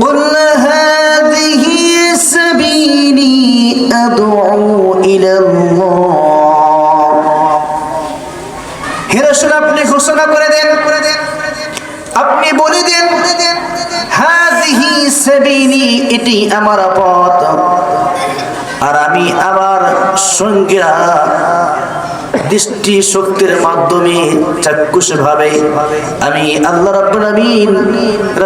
قل هذه سبيلي أدعو إلى الله হে রাসূল আপনি ঘোষণা করে দেন আপনি বলে দেন হাযিহি সাবিলি এটি আমার পথ আর আমি আমার সঙ্গীরা দৃষ্টি শক্তির মাধ্যমে চাক্ষুষ ভাবে আমি আল্লাহ রাব্বুল আমিন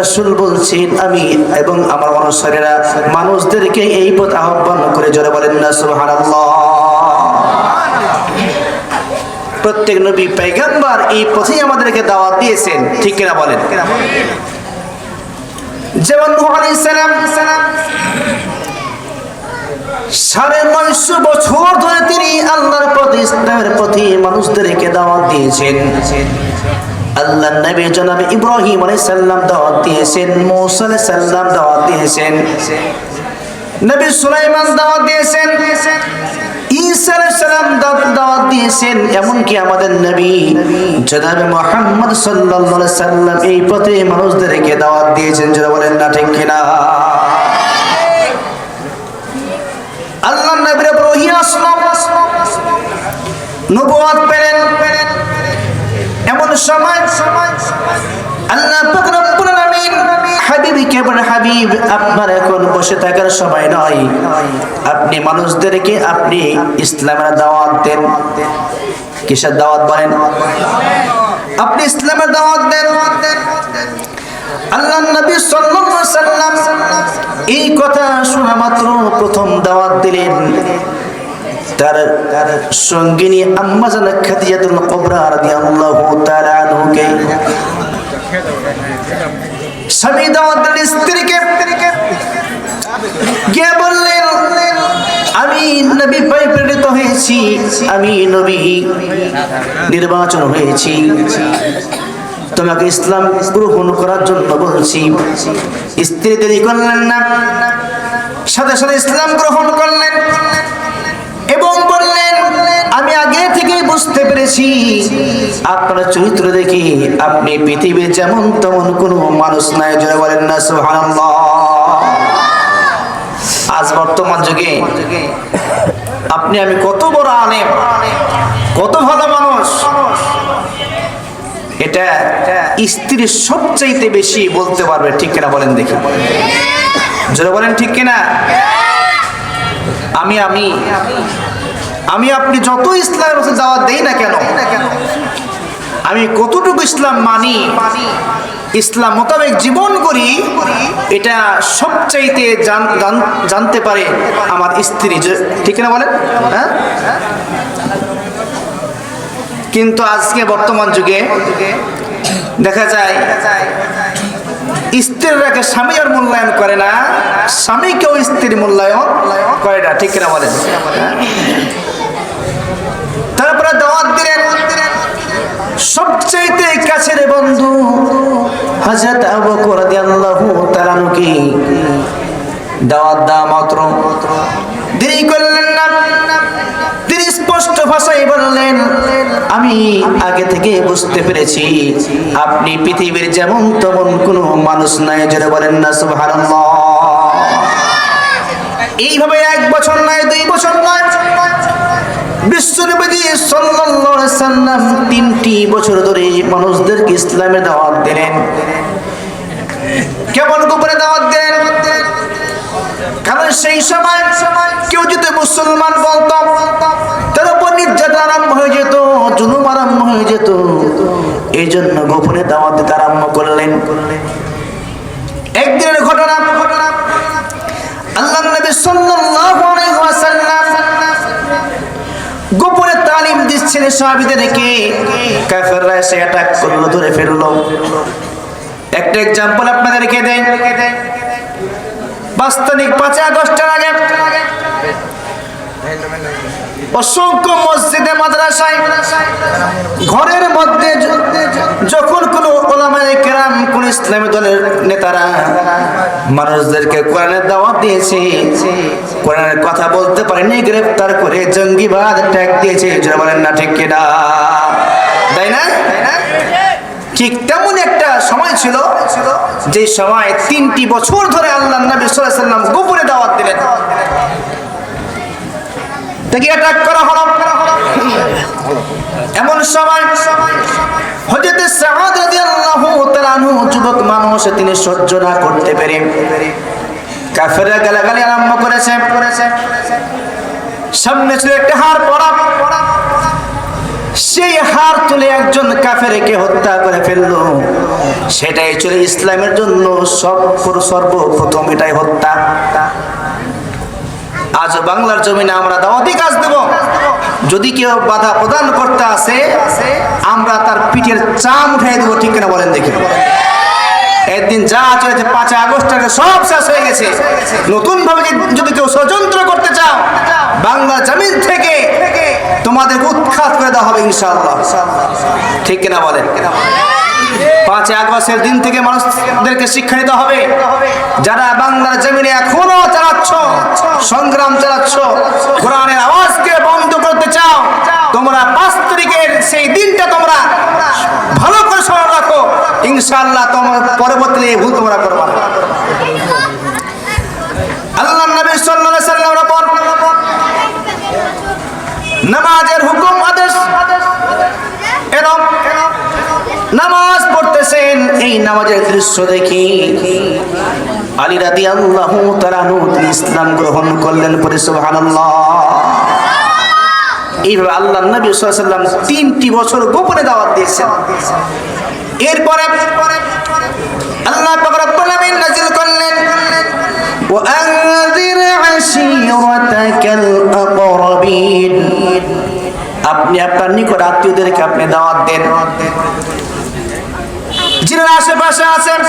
রাসূল বলছেন, আমি এবং আমার অনুসারীরা মানুষদেরকে এই পথ আহ্বান করে জোরে বলেন না, সুবহানাল্লাহ। প্রত্যেক নবী পেগাম্বার এই পথেই আমাদেরকে দাওয়াত দিয়েছেন, ঠিক কিনা বলেন? যেমন সাড়ে নয়শো বছর ধরে তিনি আল্লাহর প্রতি ইসলামের প্রতি মানুষদেরকে দাওয়াত দিয়েছেন। আল্লাহ নবী জনাব ইব্রাহিম আলাইহিস সালাম দাওয়াত দিয়েছেন, মূসা আলাইহিস সালাম দাওয়াত দিয়েছেন, নবী সুলাইমান দাওয়াত দিয়েছেন মানুষদেরকে দাওয়াত দিয়েছেন বলেন না ঠিক কিনা? আল্লাহ আল্লাহ হাবিব, আপনার এখন বসে থাকার সময় নয়। আপনি মানুষদেরকে আপনি ইসলামের দাওয়াত দেন। কিসের দাওয়াত আপনি ইসলামের দাওয়াত দেন। আল্লাহ এই কথা প্রথম দাওয়াত দিলেন। তার সঙ্গিনী আম্মা জানা খাদিজাতুল কুবরা রাদিয়াল্লাহু তাআলা আনহুকে স্বামী দাওয়াত স্ত্রীকে। গিয়ে বললেন, আমি নবী পাই প্রেরিত হয়েছি, আমি নবী নির্বাচন হয়েছি। তোমাকে ইসলাম গ্রহণ করার জন্য বলছি। স্ত্রী দেরি করলেন না। সাথে সাথে ইসলাম গ্রহণ করলেন। বুঝতে পেরেছি। আপনার চরিত্র দেখি আপনি পৃথিবীর যেমন তেমন কোনো মানুষ নাই, জোরে বলেন না, সুবহানাল্লাহ। আজ বর্তমান যুগে আপনি আমি কত বড় আলেম, কত ভালো মানুষ। এটা স্ত্রী সবচাইতে বেশি বলতে পারবে, ঠিক কিনা বলেন দেখি। জোরে বলেন ঠিক কিনা? আমি আমি। আমি আপনি যত ইসলামের কাছে দাওয়াত দেই না কেন, আমি কতটুকু ইসলাম মানি, ইসলাম মোতাবেক জীবন করি, এটা সবচাইতে জান- জান- জানতে পারে আমার স্ত্রী ঠিক না বলেন? হ্যাঁ? কিন্তু আজকে বর্তমান যুগে দেখা যায়, স্ত্রীরাকে স্বামী আর মূল্যায়ন করে না, স্বামীকেও স্ত্রীর মূল্যায়ন করে না, ঠিক কিনা বলেন? তারপরে দাওয়াত দিলেন সবচাইতে কাছের বন্ধু হযরত আবু রাদিয়াল্লাহু তাআলা কি? দাওয়াত দেওয়া মাত্র। দেরি করলেন না। তিনি স্পষ্ট ভাষায় বললেন, আমি আগে থেকে বুঝতে পেরেছি, আপনি পৃথিবীর যেমন তেমন কোনো মানুষ নাই যারা বলেন না এইভাবে এক বছর নয়, দুই বছর নয় বিশ্বনবী তিনটি বছর ধরে মানুষদেরকে ইসলামের দাওয়াত দিলেন। কেমন গোপনে দাওয়াত দেন কারণ সেই সময় কেউ যদি মুসলমান বলতো, তার উপর নির্যাতন আরম্ভ হয়ে যেত, জুলুম আরম্ভ হয়ে যেত। এই জন্য গোপনে দাওয়াত দিতে আরম্ভ করলেন। একদিনের ঘটনা, আল্লাহ নবী সাল্লাল্লাহু তালিম দিচ্ছেন রেখে কাফেররা এসে অ্যাটাক করল, ধরে ফেলল। একটা এক্সাম্পল আপনাদেরকে দেয় বাস্তবিক পাঁচই আগস্টের আগে অসংখ্য মসজিদে, মাদ্রাসায়, ঘরের মধ্যে যখন কোনো ওলামায়ে কেরাম, কোন ইসলামী দলের নেতারা মানুষদেরকে কোরআনের দাওয়াত দিয়েছে, কোরআনের কথা বলতে পারেনি গ্রেফতার করে জঙ্গিবাদ ট্যাগ দিয়েছে যারা বলেন না ঠিক কিনা? তাই না? ঠিক তেমন একটা সময় ছিল যে সময় তিনটি বছর ধরে আল্লাহ নবী সাল্লাম গোপনে দাওয়াত দিলেন। তাকে অ্যাটাক করা হলো। এমন সময় হযরত সাদ রাদিয়াল্লাহু তাআলা যুবক মানুষ তিনি সহ্য না করতে পেরে কাফেররা গালাগালি আরম্ভ করেছে। সামনে ছিল একটা হার পড়া। সেই হার তুলে একজন কাফেরকে হত্যা করে ফেলল। সেটাই ছিল ইসলামের জন্য সব সর্বপ্রথম এটাই হত্যা। আজ বাংলার জমিনে আমরা দাওয়াতি কাজ দেব। যদি কেউ বাধা প্রদান করতে আসে, আমরা তার পিঠের চাম উঠাই দেবো, ঠিক কিনা বলেন দেখি। একদিন যা চলেছে পাঁচ আগস্ট আগে সব শেষ হয়ে গেছে। নতুন ভাবে যদি কেউ ষড়যন্ত্র করতে চাও বাংলা জমিন থেকে তোমাদের উৎখাত করে দেওয়া হবে, ইনশাআল্লাহ। ঠিক কিনা বলেন? পাঁচ আগস্টের দিন থেকে মানুষদেরকে শিক্ষা নিতে হবে যারা বাংলার জমিনে এখনও চালাচ্ছ, সংগ্রাম চালাচ্ছ, কোরআনের আওয়াজকে বন্ধ করতে চাও, তোমরা পাঁচ তারিখের সেই দিনটা তোমরা ভালো করে স্মরণ রাখো ইনশাআল্লাহ তোমার পরবর্তীতে এই ভুল তোমরা করবা। আল্লাহ নবী আলাইহি সাল্লামের উপর নামাজের হুকুম, আদেশ পড়তেছেন এই নামাজের দৃশ্য দেখি আলী রাদি আল্লাহ তিনি ইসলাম গ্রহণ করলেন পরে সুবহানাল্লাহ এইভাবে আল্লাহ নবী সাল্লাম তিনটি বছর গোপনে দাওয়াত দিয়েছেন এরপরে আল্লাহ পাক রব্বুল আলামিন নাযিল করলেন وأنذر عشيرتك الأقربين আপনি আপনার নিকট আত্মীয়দেরকে আপনি দাওয়াত দেন যিনারা আশেপাশে আছেন,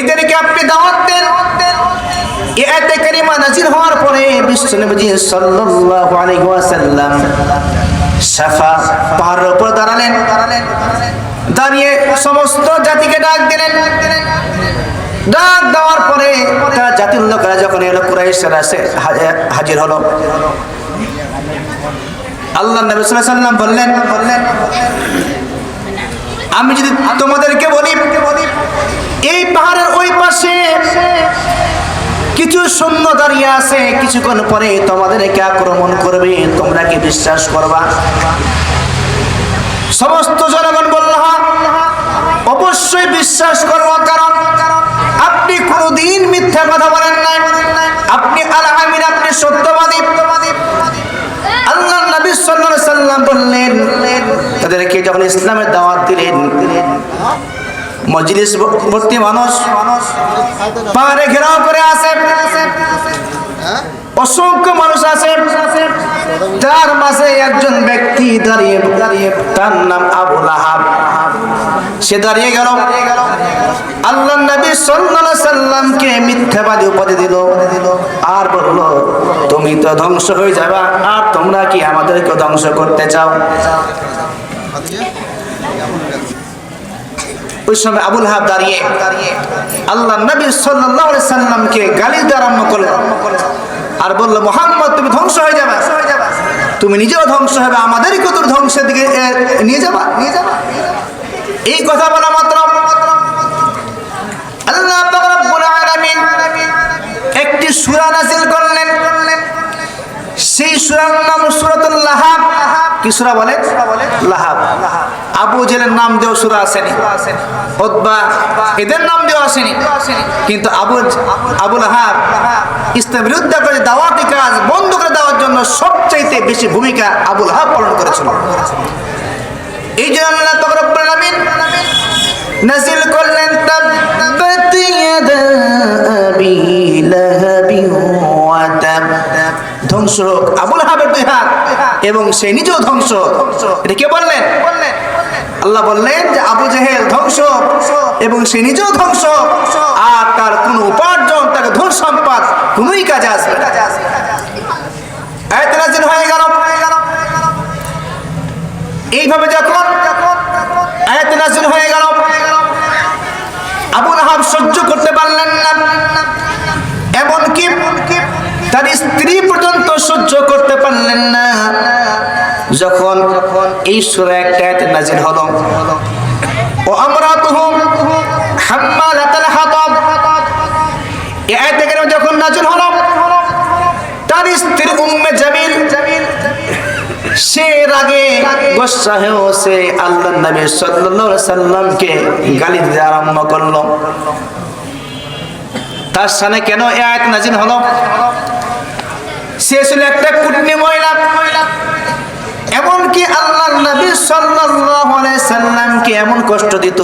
এদেরকে আপনি দাওয়াত দেন। সমস্ত জাতিকে ডাক দিলেন। ডাক পরে তারা জাতির হাজির হলো। আল্লাহ বললেন আমি যদি তোমাদেরকে বলি এই পাহাড়ের ওই পাশে কিছু শূন্য দাঁড়িয়ে আছে কিছুক্ষণ পরে তোমাদেরকে আক্রমণ করবে তোমরা কি বিশ্বাস করবা? সমস্ত জনগণ বলল "হ্যাঁ, অবশ্যই বিশ্বাস করব কারণ আপনি কোনোদিন মিথ্যা কথা বলেন নাই। আপনি আলহামিন আপনি সত্যবাদী। বললেন, তাদেরকে যখন ইসলামের দাওয়াত দিলেন, মজলিস ভর্তি মানুষ পাহাড়ে ঘেরাও করে আসে, অসংখ্য মানুষ আছে তার মাঝে একজন ব্যক্তি দাঁড়িয়ে দাঁড়িয়ে তার নাম আবু লাহাব। সে দাঁড়িয়ে গেল। আল্লাহ নবী সাল্লাল্লাহু সাল্লামকে মিথ্যাবাদী উপাধি দিল, আর বলল তুমি তো ধ্বংস হয়ে যাবা, আর তোমরা কি আমাদেরকে ধ্বংস করতে চাও? যাবে। তুমি নিজেও ধ্বংস হবে ধ্বংসের দিকে নিয়ে যাবা। নিয়ে এই কথা বলা মাত্র আল্লাহ একটি সূরা নাযিল করলেন। সেই সুরার নাম সূরাতুল লাহাব। কি সূরা বলে? লাহাব। আবু জেলের নাম দিয়েও সূরা আসেনি। উতবা এদের নাম দিয়েও আসেনি। কিন্তু আবু আবু লাহাব ইসলাম বিরুদ্ধে করে দাওয়াতি কাজ, বন্ধ করে দেওয়ার জন্য সবচাইতে বেশি ভূমিকা আবুল হাব পালন করেছিল। এই জন্য আল্লাহ পাক রব্বুল আলামিন নাজিল করলেন তাব্বাত ইয়াদা আবি লাহাবি ওয়া তাব। ধ্বংস হোক আবুল হাবের দুই হাত এবং সে নিজেও ধ্বংস হোক। এটা কে বললেন আল্লাহ বললেন যে আবু জেহেল ধ্বংস এবং সে নিজেও ধ্বংস। আর তার কোন উপার্জন, তার ধন সম্পদ কোনোই কাজে আসবে হয়ে গেল এইভাবে যখন আয়াত নাযিল হয়ে গেল আবু লাহাব সহ্য করতে পারলেন না এমনকি তার সহ্য করতে পারলেন না। যখন এই সূরা একটা আয়াত হলো, ও আমরা যখন নাযিল হলো, তার স্ত্রী উম্মে জামিল, সে রাগে গোসা হয়েও সে আল্লাহ নবী সাল্লামকে গালি দিতে আরম্ভ করল। তার সামনে কেন এই আয়াত নাযিল হলো? সে ছিল একটা কুটনি মহিলা এমনকি আল্লাহ নবী সাল্লাল্লাহু আলাইহি সাল্লামকে এমন কষ্ট দিত।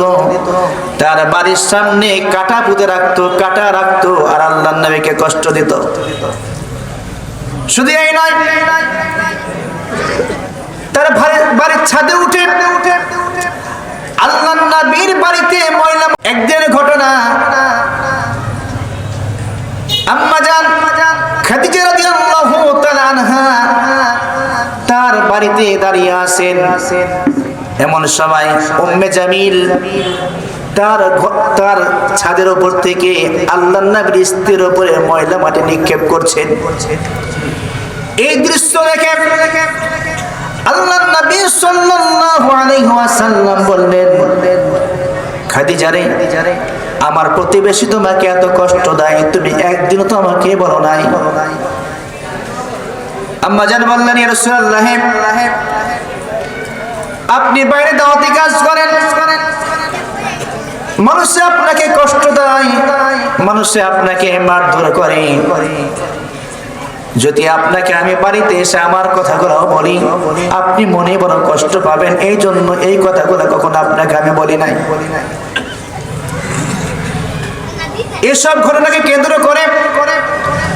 তার বাড়ির সামনে কাটা পুঁতে রাখতো, কাটা রাখতো আর আল্লাহ নবীকে কষ্ট দিত। শুধু এই নয়, তার বাড়ির ছাদে উঠে আল্লাহ নবীর বাড়িতে মহিলা একদিনের ঘটনা। আম্মা জান তার বাড়িতে দাঁড়িয়ে আছেন। এমন সময় উম্মে জামিল তার তার ছাদের উপর থেকে আল্লাহ নবীর স্ত্রীর উপরে ময়লা মাটি নিক্ষেপ করছেন। এই দৃশ্য দেখে আল্লাহ নবী সাল্লাল্লাহু আলাইহি ওয়াসাল্লাম বললেন, খাদিজা রে, আমার প্রতিবেশী তোমাকে এত কষ্ট দেয়, তুমি একদিনও তো আমাকে বলো নাই। আম্মা জান বললেন রাসূলুল্লাহ, আপনি বাইরে দাওয়াতি কাজ করেন। মানুষে আপনাকে কষ্ট দেয়, মানুষে আপনাকে মারধর করে। যদি আপনাকে আমি বাড়িতে এসে আমার কথাগুলো বলি, আপনি মনে বড় কষ্ট পাবেন। এই জন্য এই কথাগুলো কখনো আপনাকে আমি বলি নাই। এসব ঘটনাকে কেন্দ্র করে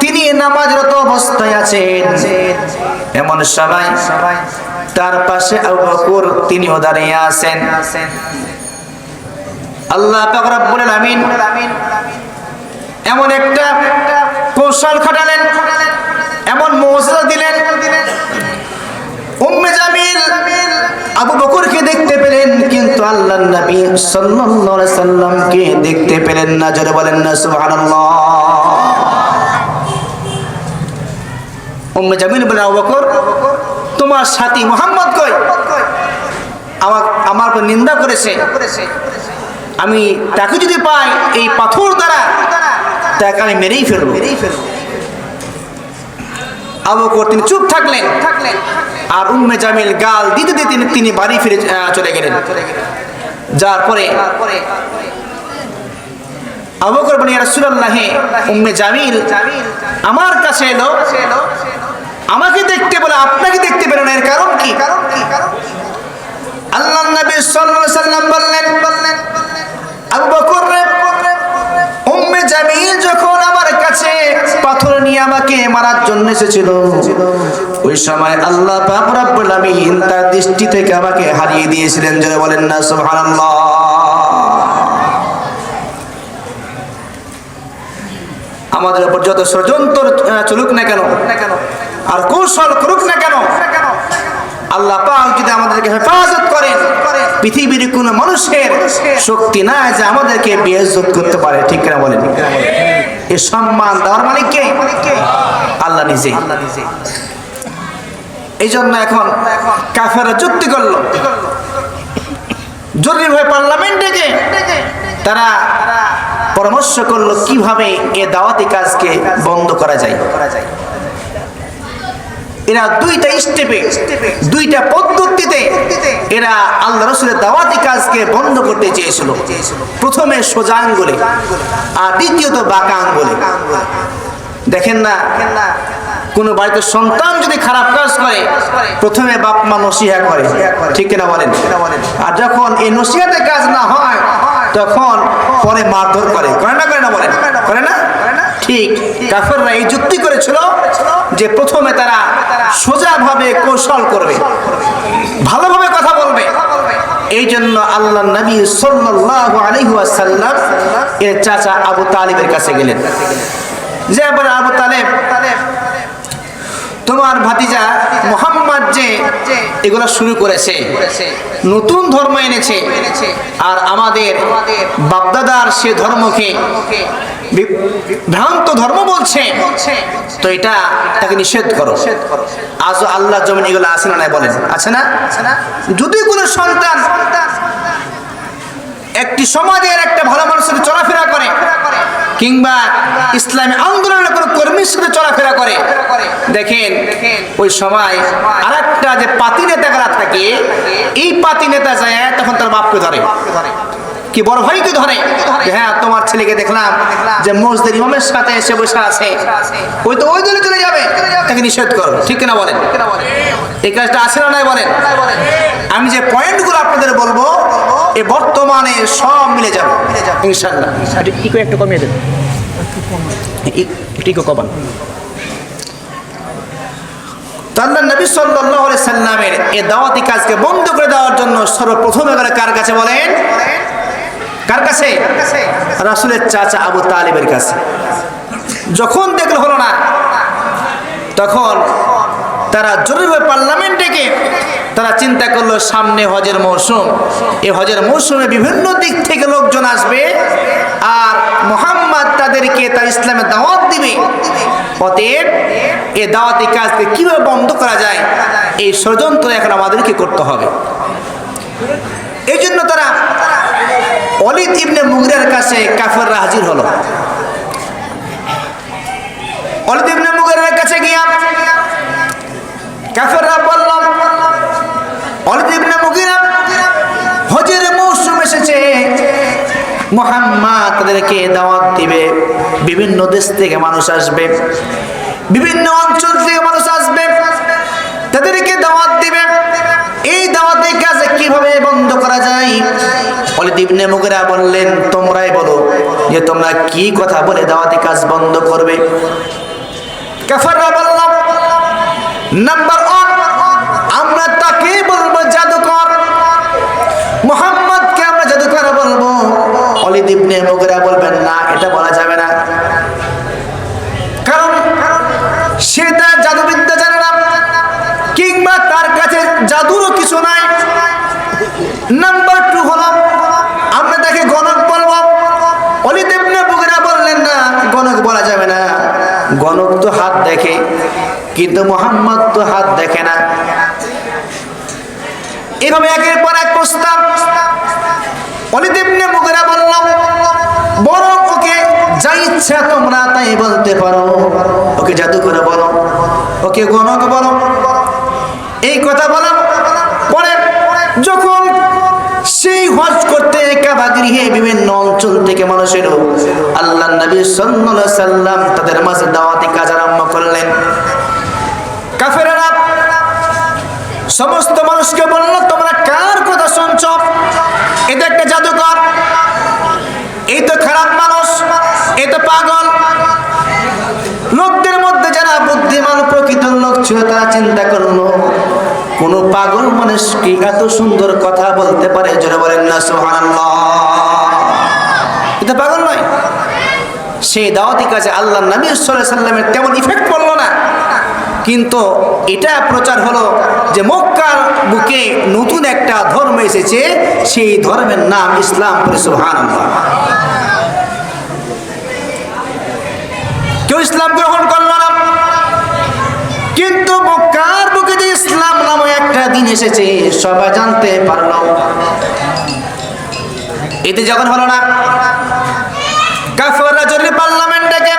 তিনি নামাজরত অবস্থায় আছেন। এমন সবাই তার পাশে আবু তিনিও দাঁড়িয়ে আছেন। আল্লাহ আলামিন এমন একটা কৌশল খাটালেন, এমন মৌজুদা দিলেন। আবু বকরকে কিন্তু আল্লাহ নবী সাল্লাল্লাহু সাল্লামকে দেখতে পেলেন না, জোরে বলেন না, সুবহানাল্লাহ। উম্মে জামিল আবু বকর, তোমার সাথী মোহাম্মদ কই? আমার আমার উপর নিন্দা করেছে। আমি তাকে যদি পাই, এই পাথর দ্বারা, তাকে আমি মেরেই ফেলব। তিনি চুপ থাকলেন। আর উম্মে জামিল গাল দিতে দিতে তিনি- বাড়ি ফিরে চলে গেলেন। যার পরে রাসূলুল্লাহ, উম্মে জামিল, আমার কাছে এলো। আমাকে দেখতে বলে, আপনাকে দেখতে পেল না, এর কারণ কি? আল্লাহ নবী সাল্লাল্লাহু আলাইহি বললেন, আবু বকর উম্মে জামিল যখন আমার কাছে আমাকে মারার জন্য এসেছিল। ওই সময় আল্লাহ পাক আমিন তার দৃষ্টি থেকে আমাকে হারিয়ে দিয়েছিলেন। যারা বলেন না, সুবহানাল্লাহ। আমাদের উপর যত ষড়যন্ত্র চলুক না কেন, আর কৌশল করুক না কেন, আল্লাহ পাক যদি আমাদেরকে হেফাজত করেন, পৃথিবীর কোন মানুষের শক্তি না যে আমাদেরকে বেইজ্জত করতে পারে, ঠিক না বলেন? এ সম্মান দেওয়ার মালিক কে? আল্লাহ নিজে এই জন্য এখন কাফেরা যুক্তি করল। জরুরি ভাবে পার্লামেন্টে যে তারা পরামর্শ করল কীভাবে এ দাওয়াতি কাজকে বন্ধ করা যায়। এরা দুইটা স্টেপে দুইটা পদ্ধতিতে এরা আল্লাহ রসুলের দাওয়াতি কাজকে বন্ধ করতে চেয়েছিল। প্রথমে সোজা আঙ্গুলে আর দ্বিতীয়ত বাঁকা আঙ্গুলে। দেখেন না, কোন বাড়িতে সন্তান যদি খারাপ কাজ করে, প্রথমে বাপ মা নসিহা করে। ঠিক কিনা বলেন? আর যখন এই নসিহাতে কাজ না হয়, তখন পরে মারধর করে। করে না করে না বলেন? করে না? ঠিক কাফেররা এই যুক্তি করেছিল যে প্রথমে তারা সোজাভাবে কৌশল করবে, ভালোভাবে কথা বলবে। এই জন্য আল্লাহ নবী সাল্লাল্লাহু আলাইহি ওয়াসাল্লাম এর চাচা আবু তালিবের কাছে গেলেন। যে বলে, আবু তালেব, তোমার ভাতিজা মোহাম্মদ যে, এগুলো শুরু করেছে, নতুন ধর্ম এনেছে, আর আমাদের বাপদাদার সে ধর্মকে ভ্রান্ত ধর্ম বলছে তো এটা তাকে নিষেধ করো। আজও আল্লাহ জমিন এগুলো আছে না নাই বলেন। আছে না? যদি কোনো সন্তান একটি সমাজের একটা ভালো মানুষের চলাফেরা করে কিংবা ইসলামী আন্দোলনের কোনো কর্মীর সাথে চলাফেরা করে দেখেন ওই সময় আর একটা যে পাতি নেতারা থাকে এই পাতি নেতা যায় তখন তার বাপকে ধরে। কি বড় ভাইকে ধরে? হ্যাঁ তোমার ছেলেকে দেখলাম যে মসজিদের ইমামের সাথে এসে বসে আছে। ওই তো ওই দলে চলে যাবে। তাকে নিষেধ করো। ঠিক কিনা বলেন? এই কাজটা আছে না নাই বলেন? আমি যে পয়েন্টগুলো আপনাদের বলব এ বর্তমানে সব মিলে যাবে। ইনশাল্লাহ ইকো একটু কমিয়ে দেন। ইকো কমান। তাল্লা নবী সাল্লামের এই দাওয়াতি কাজকে বন্ধ করে দেওয়ার জন্য সর্বপ্রথম এবারে কার কাছে বলেন? কার কাছে? রাসুলের চাচা আবু তালিবের কাছে। যখন দেখল হলো না, তখন তারা জরুরিভাবে পার্লামেন্ট ডেকে তারা চিন্তা করল, সামনে হজের মৌসুম এই হজের মৌসুমে বিভিন্ন দিক থেকে লোকজন আসবে আর মোহাম্মদ তাদেরকে তার ইসলামের দাওয়াত দিবে। অতএব এ দাওয়াতি কাজকে কীভাবে বন্ধ করা যায়? এই ষড়যন্ত্র এখন আমাদেরকে করতে হবে। এই জন্য তারা অলিদ ইবনে মুগরের কাছে কাফেররা হাজির হলো। অলিদ ইবনে মুগরের কাছে গিয়া কাফেররা বললাম অলিদ ইবনে মুগিরা হজের মৌসুম এসেছে। মোহাম্মদ তাদেরকে দাওয়াত দিবে। বিভিন্ন দেশ থেকে মানুষ আসবে। বিভিন্ন অঞ্চল থেকে মানুষ আসবে। তাদেরকে দাওয়াত কীভাবে বন্ধ করা যায়? অলিদ মুগিরা বললেন, তোমরাই বলো যে তোমরা কি কথা বলে দাওয়াতি কাজ বন্ধ করবে? এটা বলা যাবে না। কারণ সে তার জাদুবিদ্যা জানে না, কিংবা তার কাছে জাদুরও কিছু নাই। নাম্বার টু হলো আমরা তাকে গণক বলব। অলিদ ইবনে বললেন না, গণক বলা যাবে না। গণক তো হাত দেখে, কিন্তু মোহাম্মদ তো হাত দেখে না। এভাবে একের পর এক প্রস্তাব। অলিদেবনে মুগেরা বললাম বরং ওকে যা ইচ্ছা তোমরা তাই বলতে পারো। ওকে জাদু করে বলো, ওকে গণক বলো। এই কথা বলার পরে যখন সেই হজ করতে কাবা গৃহে বিভিন্ন অঞ্চল থেকে মানুষের আল্লাহ নবী সাল্লাম তাদের মাঝে দাওয়াতি কাজ আরম্ভ করলেন। সমস্ত মানুষকে বলল, তোমরা কার কথা শুনছ? এটা একটা জাদুকর। এই তো খারাপ মানুষ। এই তো পাগল। লোকদের মধ্যে যারা বুদ্ধিমান প্রকৃত লোক ছিল, তারা চিন্তা করল কোন পাগল মানুষ কি এত সুন্দর কথা বলতে পারে? যারা বলেন না, সুবহানাল্লাহ। এটা পাগল নয়। সেই দাওয়াতি কাজে আল্লাহ নবী আলাইহি সাল্লামের তেমন ইফেক্ট পড়ল না। কিন্তু এটা প্রচার হলো যে মক্কার বুকে নতুন একটা ধর্ম এসেছে, সেই ধর্মের নাম ইসলাম সুবহানাল্লাহ। কেউ ইসলাম গ্রহণ করল না কিন্তু মক্কার বুকে যে ইসলাম নামে একটা দিন এসেছে, সবাই জানতে পারল। এতে যখন হলো না, কাফেররা জরুরি পার্লামেন্ট ডেকে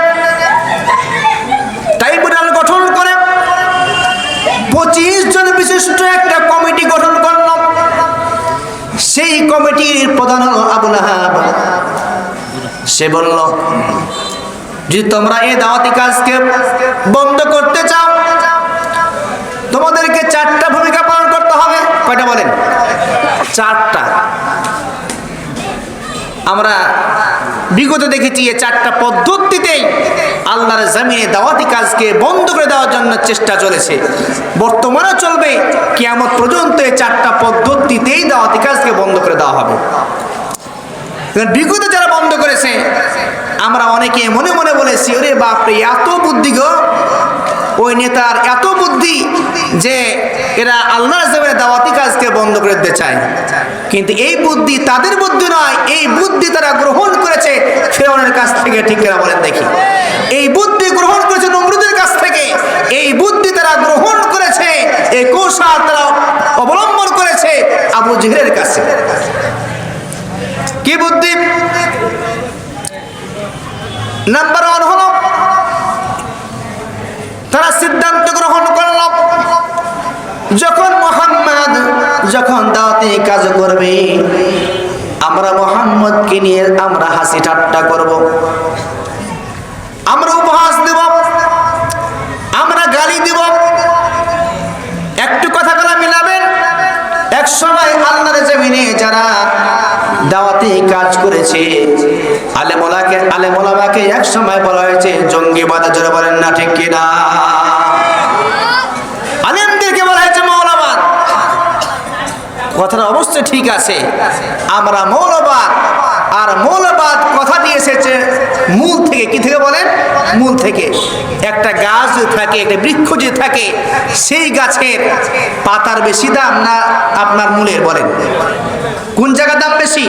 ট্রাইব্যুনাল গঠন করে পঁচিশ জন বিশিষ্ট একটা কমিটি গঠন করল। সেই কমিটির প্রধান হলো আবুল সে বলল, যদি তোমরা এই দাওয়াতি কাজকে বন্ধ করতে চাও, তোমাদেরকে চারটা ভূমিকা কয়টা বলেন? চারটা। আমরা বিগত দেখেছি এই চারটা পদ্ধতিতেই আল্লাহর জমিনে দাওয়াতি কাজকে বন্ধ করে দেওয়ার জন্য চেষ্টা চলেছে। বর্তমানে চলবে, কিয়ামত পর্যন্ত এই চারটা পদ্ধতিতেই দাওয়াতি কাজকে বন্ধ করে দেওয়া হবে। বিগত যারা বন্ধ করেছে আমরা অনেকে মনে মনে বলেছি, ওরে বাপরে, এত বুদ্ধি গো। ওই নেতার এত বুদ্ধি যে এরা আল্লাহর জমিনে দাওয়াতি কাজকে বন্ধ করে দিতে চায়। কিন্তু এই বুদ্ধি তাদের বুদ্ধি নয়, এই বুদ্ধি তারা গ্রহণ করেছে ফেরাউনের কাছ থেকে, ঠিক কিনা বলেন দেখি। এই বুদ্ধি গ্রহণ করেছে নমরুদের কাছ থেকে, এই বুদ্ধি তারা গ্রহণ করেছে, এই কৌশল তারা অবলম্বন করেছে আবু জেহেলের কাছে। কি বুদ্ধি? নাম্বার ওয়ান হলো, তারা সিদ্ধান্ত গ্রহণ করল, যখন মোহাম্মদ যখন দাওয়াতে কাজ করবে, আমরা মোহাম্মদকে নিয়ে আমরা হাসি ঠাট্টা করব। আমরা উপহাস দেব, আমরা গালি দেব। একটু কথা বলা মিলাবেন এক সময় আল্লাহর জমিনে যারা দাওয়াতে কাজ করেছে। আলেমোলাকে আলেমোলামাকে এক সময় বলা হয়েছে, জঙ্গি বাদে জোরে বলেন না, ঠিক কিনা? বলা হয়েছে কথাটা অবশ্যই ঠিক আছে। আমরা মৌলবাদ। আর মৌলবাদ কথাটি এসেছে মূল থেকে, কি থেকে বলেন? মূল থেকে। একটা গাছ থাকে, একটা বৃক্ষ যদি থাকে, সেই গাছের পাতার বেশি দাম না আপনার মূলের বলেন? কোন জায়গার দাম বেশি?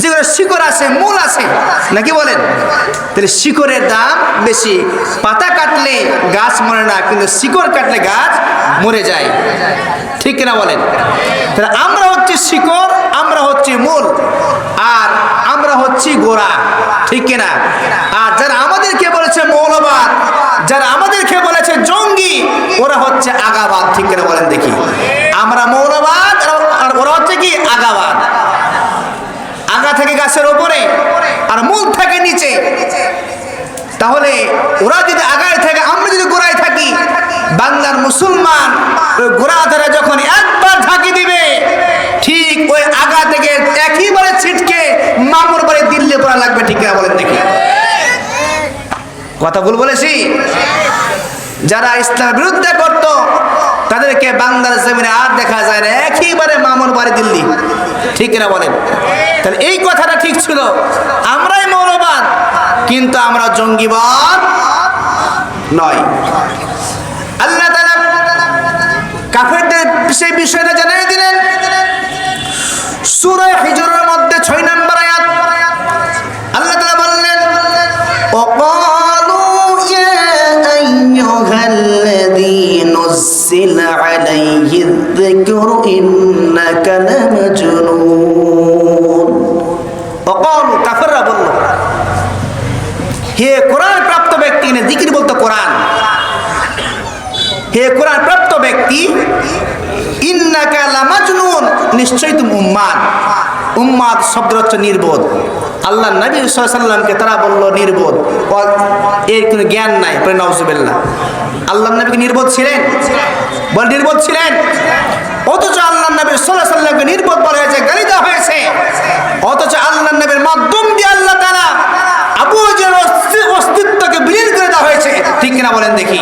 যেগুলো শিকড় আছে, মূল আছে, নাকি বলেন? তাহলে শিকড়ের দাম বেশি। পাতা কাটলে গাছ মরে না, কিন্তু শিকড় কাটলে গাছ মরে যায়। ঠিক কিনা বলেন? তাহলে আমরা হচ্ছে শিকড় আমরা হচ্ছে মূল আর আমরা হচ্ছি গোড়া, ঠিক কিনা? আর যারা আমাদেরকে বলেছে মৌলবাদ, যারা আমাদেরকে বলেছে জঙ্গি, ওরা হচ্ছে আগাবাদ, ঠিক কিনা বলেন দেখি। আমরা মৌলবাদ আর ওরা হচ্ছে কি? আগাবাদ। আগা থেকে গাছের ওপরে আর মূল থাকে নিচে। তাহলে ওরা যদি আগায় থাকে আমরা যদি গোড়ায় থাকি বাংলার মুসলমান ওই গোড়া ধরে যখন একবার ঝাঁকি দিবে, ঠিক ওই আগা থেকে একইবারে ছিটকে মামুর বাড়ি দিল্লি পড়া লাগবে, ঠিক না বলেন দেখি। কথা ভুল বলেছি? যারা ইসলামের বিরুদ্ধে করত, তাদেরকে বাংলার জমিনে আর দেখা যায় না একইবারে মামুর বাড়ি দিল্লি, ঠিক না বলেন? তাহলে এই কথাটা ঠিক ছিল, আমরাই মৌলবাদ কিন্তু আমরা জঙ্গিবাদ নয়। আল্লাহ তারা কাফেরদের সেই বিষয়টা জানিয়ে দিলেন। সুরে হিজরের মধ্যে ছয় নম্বর আয়াত। আল্লাহ তারা বললেন نزل عليه الذكر إنك لمجنون وقالوا كفر بلو هي قرآن প্রাপ্ত ব্যক্তি না জিকির বলতে কোরআন। হে কোরআন প্রাপ্ত ব্যক্তি নিশ্চয়ই তুমি উম্মাদ। উম্মাদ শব্দ হচ্ছে নির্বোধ। আল্লাহ নবী সাল্লামকে তারা বলল নির্বোধ। এর কোনো জ্ঞান নাই, পরে নওজুবিল্লাহ আল্লাহ নবীকে নির্বোধ ছিলেন? বল, নির্বোধ ছিলেন? অথচ আল্লাহ নবী সাল্লাহ সাল্লামকে নির্বোধ বলা হয়েছে গালি দেওয়া হয়েছে। অথচ আল্লাহ নবীর মাধ্যম দিয়ে আল্লাহ তারা আবু অস্তিত্বকে বিলীন করে দেওয়া হয়েছে। ঠিক কিনা বলেন দেখি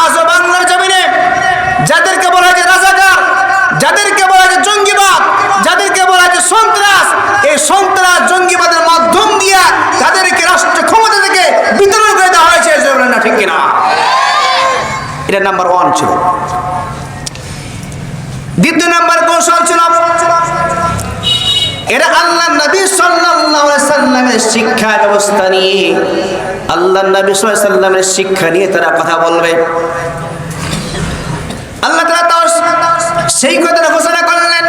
আজও বাংলার জমিনে যাদেরকে বলা হয়েছে রাজাকার যাদেরকে বলা হয়েছে জঙ্গিবাদ, যাদেরকে বলা হয়েছে সন্ত্রাস, এই সন্ত্রাস জঙ্গিবাদের মাধ্যম দিয়ে তাদেরকে রাষ্ট্র ক্ষমতা থেকে বিতরণ করে দেওয়া হয়েছে না ঠিক কিনা? এটা নাম্বার ওয়ান ছিল। দ্বিতীয় নাম্বার কৌশল ছিল? এরা আল্লাহ নবী সাল্লামের শিক্ষা ব্যবস্থা নিয়ে, আল্লাহ নবী সাল্লামের শিক্ষা নিয়ে তারা কথা বলবে। আল্লাহ সেই কথাটা ঘোষণা করলেন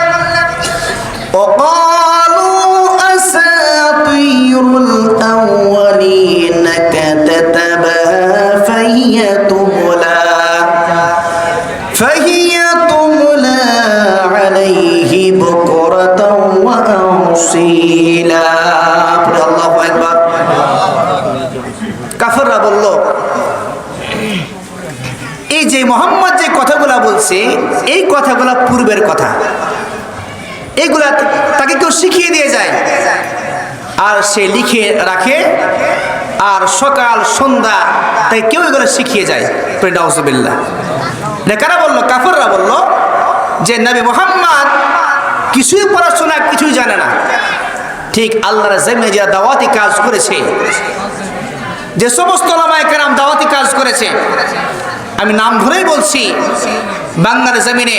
وقالوا أساطير الأولين كتتبها فهي এই যে মোহাম্মদ যে কথাগুলা বলছে, এই কথাগুলা পূর্বের কথা। এগুলা তাকে কেউ শিখিয়ে দিয়ে যায়। আর সে লিখে রাখে, আর সকাল, সন্ধ্যা তাই কেউ এগুলো শিখিয়ে যায়। এটা কারা বলল? কাফররা বলল যে, নবী মোহাম্মদ কিছুই পড়াশোনা, কিছুই জানে না। ঠিক আল্লাহর জমিনে যারা দাওয়াতি কাজ করেছে, যে সমস্ত লামায় কেরাম দাওয়াতি কাজ করেছে আমি নাম ধরেই বলছি, বাংলার জমিনে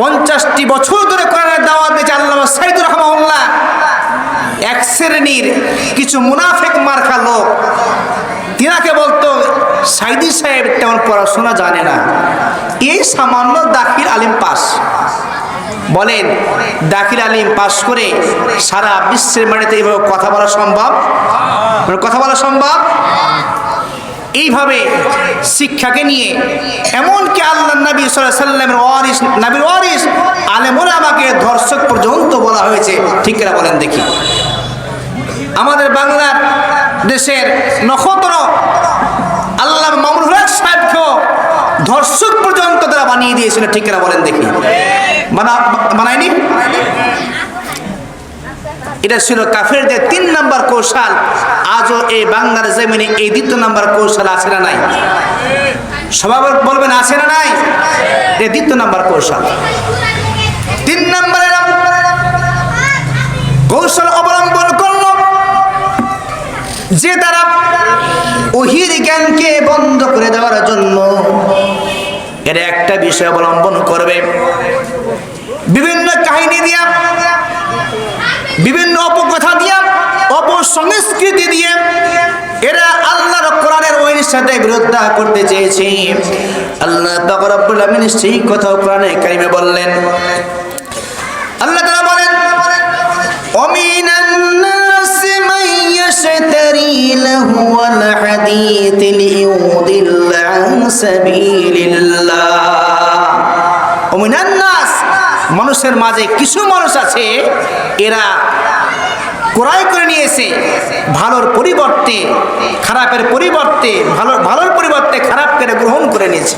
পঞ্চাশটি বছর ধরে কোরআনের দাওয়াত দিয়েছে আল্লাহ সাইদুর রহমাউল্লাহ এক শ্রেণির কিছু মুনাফেক মার্কা লোক, তিনাকে বলতো, সাইদি সাহেব তেমন পড়াশোনা জানে না। এই সামান্য দাখিল আলিম পাস। বলেন, দাখিল আলিম পাস করে সারা বিশ্বের মাটিতে এইভাবে কথা বলা সম্ভব? মানে কথা বলা সম্ভব? এইভাবে শিক্ষাকে নিয়ে, এমনকি আল্লাহ নবী সাল্লামের ওয়ারিস, নবীর ওয়ারিস আলেমরা আমাকে ধর্ষক পর্যন্ত বলা হয়েছে। ঠিক বলেন দেখি। আমাদের বাংলার দেশের নক্ষত্র আল্লাহ মামুন হক ধর্ষক পর্যন্ত তারা বানিয়ে দিয়েছিল। ঠিক বলেন দেখি। বানা বানায়নি? এটা ছিল কাফেরদের তিন নাম্বার কৌশল। আজও এই বাংলার জমিনে এই দ্বিতীয় নাম্বার কৌশল আছে না নাই? সবাই বলবেন, আছে না নাই? এই দ্বিতীয় নাম্বার কৌশল। তিন নম্বরের কৌশল অবলম্বন করল। যে তারা ওহির জ্ঞানকে বন্ধ করে দেওয়ার জন্য এর একটা বিষয় অবলম্বন করবে। বিভিন্ন কাহিনী দিয়া, বিভিন্ন সংস্কৃতি দিয়ে এরা আল্লাহর কোরআনের ওই সাথে বিরোধিতা করতে চেয়েছে। আল্লাহ রব্বুল আমিন সেই কথা কোরআনে কারিমে বললেন। আল্লাহ তাআলা বলেন, অমিনান নাসি মাইয়াশতারি হাদিত লিউদিল আন সাবিলিল্লাহ। অমিনান মানুষের মাঝে কিছু মানুষ আছে, এরা ক্রয় করে নিয়েছে। ভালোর পরিবর্তে, খারাপের পরিবর্তে, ভালো ভালোর পরিবর্তে খারাপ করে গ্রহণ করে নিয়েছে।